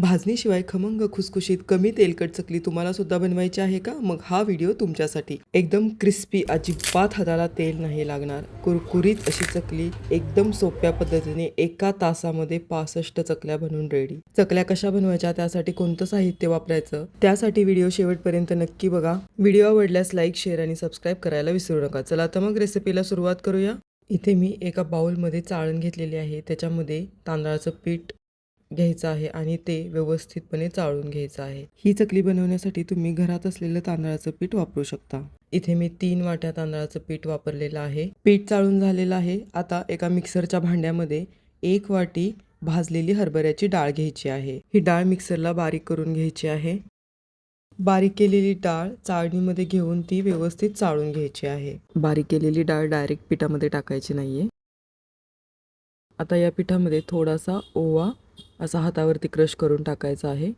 भाजणीशिवाय खमंग खुसखुशीत कमी तेलकट चकली तुम्हाला सुद्धा बनवायची आहे का? मग हा व्हिडिओ तुमच्यासाठी. एकदम क्रिस्पी अजिबात हाताला तेल नाही लागणार. कुरकुरीत अशी चकली एकदम सोप्या पद्धतीने एका तासामध्ये पासष्ट चकल्या बनवून रेडी चकल्या कशा बनवायच्या? त्यासाठी कोणतं साहित्य वापरायचं? त्यासाठी व्हिडिओ शेवटपर्यंत नक्की बघा. व्हिडिओ आवडल्यास लाईक शेअर आणि सबस्क्राईब करायला विसरू नका. चला तर मग रेसिपीला सुरुवात करूया. इथे मी एका बाउलमध्ये चाळण घेतलेली आहे. त्याच्यामध्ये तांदळाचं पीठ घ्यायचं आहे आणि ते व्यवस्थितपणे चाळून घ्यायचं आहे. ही चकली बनवण्यासाठी तुम्ही घरात असलेलं तांदळाचं पीठ वापरू शकता. इथे मी तीन वाट्या तांदळाचं पीठ वापरलेलं आहे. पीठ चाळून झालेलं आहे. आता एका मिक्सरच्या भांड्यामध्ये एक वाटी भाजलेली हरभऱ्याची डाळ घ्यायची आहे. ही डाळ मिक्सरला बारीक करून घ्यायची आहे. बारीक केलेली डाळ चाळणीमध्ये घेऊन ती व्यवस्थित चाळून घ्यायची आहे. बारीक केलेली डाळ डायरेक्ट पिठामध्ये टाकायची नाहीये. आता या पिठामध्ये थोडासा ओवा असा हातावरती क्रश करून टाकायचा आहे.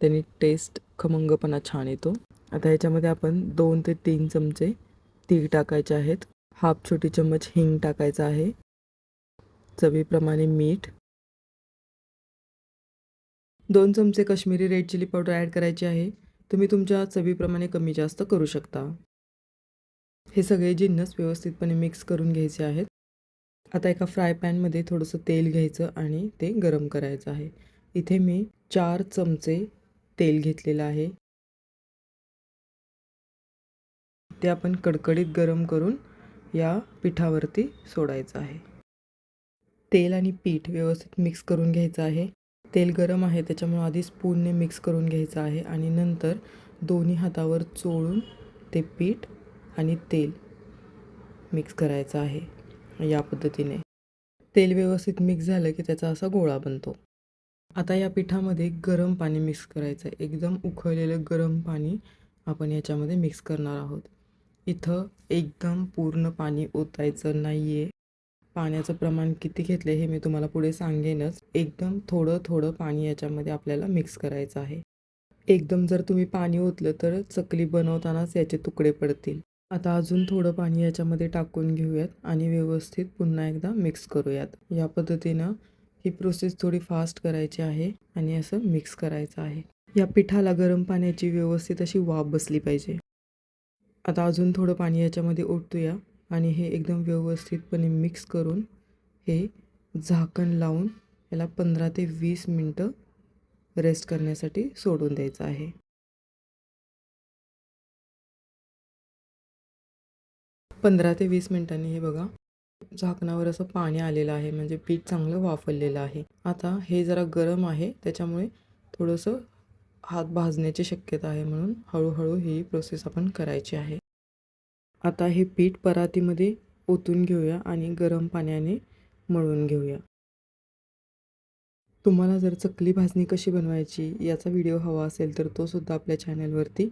त्यांनी टेस्ट खमंगपणा छान येतो. आता याच्यामध्ये आपण दोन ते तीन चमचे तीळ टाकायचे आहेत. हाफ छोटी चम्मच हिंग टाकायचा आहे. चवीप्रमाणे मीठ. दोन चमचे Kashmiri red chilli powder add करायची आहे. तुम्ही तुमच्या चवीप्रमाणे कमी जास्त करू शकता. हे सगळे जिन्नस व्यवस्थितपणे मिक्स करून घ्यायचे आहेत. आता एका फ्राय पॅनमध्ये थोडंसं तेल घ्यायचं आणि ते गरम करायचं आहे. इथे मी चार चमचे तेल घेतलेलं आहे. ते आपण कडकडीत गरम करून या पिठावरती सोडायचं आहे. तेल आणि पीठ व्यवस्थित मिक्स करून घ्यायचं आहे. तेल गरम आहे त्याच्यामुळे आधी स्पूनने मिक्स करून घ्यायचं आहे आणि नंतर दोन्ही हातावर चोळून ते पीठ आणि तेल मिक्स करायचं आहे. या पद्धतीने. तेल व्यवस्थित मिक्स झालं की त्याचा असा गोळा बनतो. आता या पिठामध्ये गरम पाणी मिक्स करायचं. आहे एकदम उकळलेलं गरम पाणी आपण याच्यामध्ये मिक्स करणार आहोत. इथं एकदम पूर्ण पाणी ओतायचं नाही आहे पाण्याचं प्रमाण किती घेतलं हे मी तुम्हाला पुढे सांगेनच. एकदम थोडं थोडं पाणी याच्यामध्ये आपल्याला मिक्स करायचं आहे. एकदम जर तुम्ही पाणी ओतलं तर चकली बनवतानाच याचे तुकडे पडतील. आता अजून थोडं पाणी याच्यामध्ये टाकून घेऊयात आणि व्यवस्थित पुन्हा एकदा मिक्स करूयात. या पद्धतीनं ही प्रोसेस थोडी फास्ट करायची आहे आणि असं मिक्स करायचं आहे. या पिठाला गरम पाण्याची व्यवस्थित अशी वाफ बसली पाहिजे. आता अजून थोडं पाणी याच्यामध्ये ओतूया आणि हे एकदम व्यवस्थितपणे मिक्स करून हे झाकण लावून याला पंधरा ते वीस मिनटं रेस्ट करण्यासाठी सोडून द्यायचं आहे. पंधरा ते वीस मिनटांनी हे बघा. झाकणावर असं पाणी आलेलं आहे म्हणजे पीठ चांगलं वाफरलेलं आहे. आता हे जरा गरम आहे त्याच्यामुळे थोडंसं हात भाजण्याची शक्यता आहे म्हणून हळूहळू ही प्रोसेस आपण करायची आहे. आता हे पीठ परातीमध्ये ओतून घेऊया आणि गरम पाण्याने मळून घेऊया. तुम्हाला जर चकली भाजणी कशी बनवायची याचा व्हिडिओ हवा असेल तर तो सुद्धा आपल्या चॅनलवरती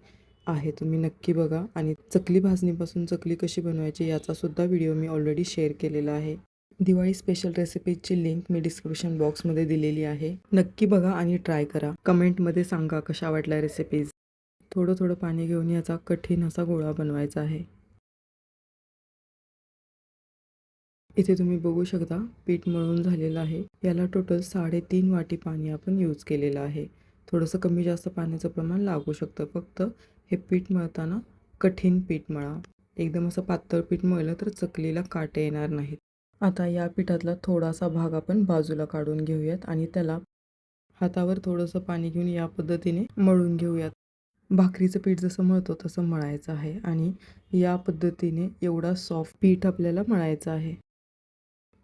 आहे तुम्ही नक्की बघा. आणि चकली भाजणीपासून चकली कशी बनवायची याचासुद्धा व्हिडिओ मी ऑलरेडी शेअर केलेला आहे. दिवाळी स्पेशल रेसिपीजची लिंक मी डिस्क्रिप्शन बॉक्समध्ये दिलेली आहे. नक्की बघा आणि ट्राय करा. कमेंटमध्ये सांगा कशा वाटल्या रेसिपीज थोडं थोडं पाणी घेऊन याचा कठीण असा गोळा बनवायचा आहे. इथे तुम्ही बघू शकता पीठ मळून झालेलं आहे. याला टोटल साडेतीन वाटी पाणी आपण यूज केलेलं आहे. थोडंसं कमी जास्त पाण्याचं प्रमाण लागू शकतं फक्त. हे पीठ मळताना कठीण पीठ मळा. एकदम असं पातळ पीठ मळलं तर चकलीला काटे येणार नाहीत. आता या पिठातला थोडासा भाग आपण बाजूला काढून घेऊयात आणि त्याला हातावर थोडंसं पाणी घेऊन या पद्धतीने मळून घेऊयात. भाकरीचं पीठ जसं मळतो तसं मळायचं आहे आणि या पद्धतीने एवढा सॉफ्ट पीठ आपल्याला मळायचं आहे.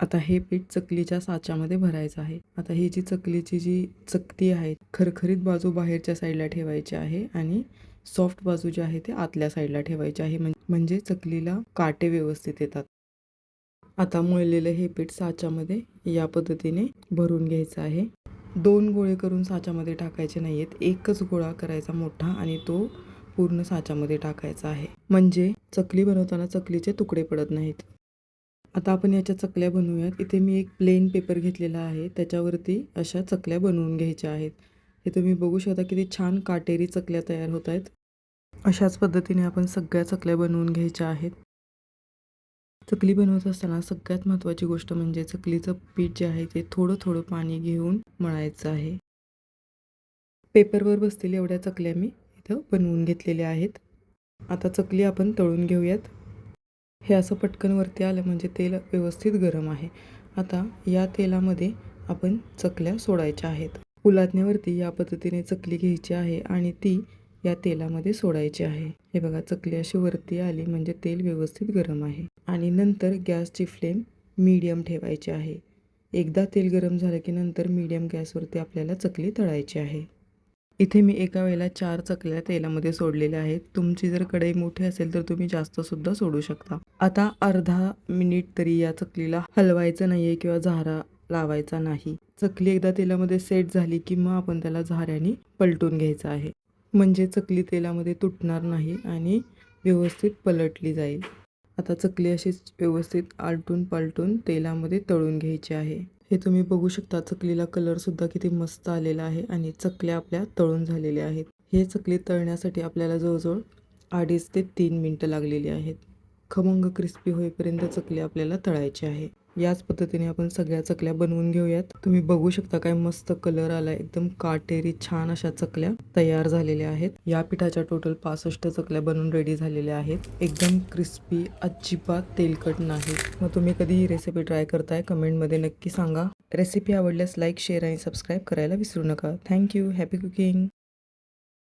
आता हे पीठ चकलीच्या साच्यामध्ये भरायचं आहे. आता ही जी चकलीची जी चकती आहे खरखरीत बाजू बाहेरच्या साईडला ठेवायची आहे आणि सॉफ्ट बाजू जी आहे ते आतल्या साईडला ठेवायची आहे म्हणजे चकलीला काटे व्यवस्थित येतात. आता मळलेलं हे पीठ साच्यामध्ये या पद्धतीने भरून घ्यायचं आहे. दोन गोळे करून साच्यामध्ये टाकायचे नाही आहेत एकच गोळा करायचा मोठा आणि तो पूर्ण साच्यामध्ये टाकायचा आहे. म्हणजे चकली बनवताना चकलीचे तुकडे पडत नाहीत. आता आपण याच्या चकल्या बनवूयात. इथे मी एक प्लेन पेपर घेतलेला आहे त्याच्यावरती अशा चकल्या बनवून घ्यायच्या आहेत. हे तुम्ही बघू शकता किती छान काटेरी चकल्या तयार होत आहेत. अशाच पद्धतीने आपण सगळ्या चकल्या बनवून घ्यायच्या आहेत. चकली बनवत असताना सगळ्यात महत्त्वाची गोष्ट म्हणजे चकलीचं पीठ जे आहे ते थोडं थोडं पाणी घेऊन मळायचं आहे. पेपरवर बसतील एवढ्या चकल्या मी इथं बनवून घेतलेल्या आहेत. आता चकली आपण तळून घेऊयात. हे असं पटकन वरती आलं म्हणजे तेल व्यवस्थित गरम आहे. आता या तेलामध्ये आपण चकल्या सोडायच्या आहेत. उलाटण्यावरती या पद्धतीने चकली घ्यायची आहे आणि ती या तेलामध्ये सोडायची आहे. हे बघा चकली अशी वरती आली म्हणजे तेल व्यवस्थित गरम आहे. आणि नंतर गॅसची फ्लेम मीडियम ठेवायची आहे. एकदा तेल गरम झालं की नंतर मीडियम गॅसवरती आपल्याला चकली तळायची आहे. इथे मी एका वेळेला चार चकल्या तेलामध्ये सोडलेल्या आहेत. तुमची जर कढई मोठी असेल तर तुम्ही जास्तसुद्धा सोडू शकता. आता अर्धा मिनिट तरी या चकलीला हलवायचं नाही आहे किंवा झारा लावायचा नाही. चकली एकदा तेलामध्ये सेट झाली की मग आपण त्याला झाऱ्याने पलटून घ्यायचं आहे. म्हणजे चकली तेलामध्ये तुटणार नाही आणि व्यवस्थित पलटली जाईल. आता चकली अशीच व्यवस्थित आलटून पालटून तेलामध्ये तळून घ्यायची आहे. हे तुम्ही बघू शकता चकलीला कलरसुद्धा किती मस्त आलेला आहे आणि चकल्या आपल्या तळून झालेल्या आहेत. हे चकली तळण्यासाठी आपल्याला जवळजवळ अडीच ते तीन मिनटं लागलेली आहेत. खमंग क्रिस्पी होईपर्यंत चकली आपल्याला तळायची आहे. याच पद्धतीने आपण सगळ्या चकल्या बनवून घेऊयात. तुम्ही बघू शकता काय मस्त कलर आला एकदम काटेरी छान अशा चकल्या तयार झालेल्या आहेत. या पिठाच्या टोटल पासष्ट चकल्या बनवून रेडी झालेल्या आहेत. एकदम क्रिस्पी अजिबात तेलकट नाही. मग तुम्ही कधी ही रेसिपी ट्राय करताय कमेंटमध्ये नक्की सांगा. रेसिपी आवडल्यास लाईक शेअर आणि सबस्क्राईब करायला विसरू नका. Thank you happy cooking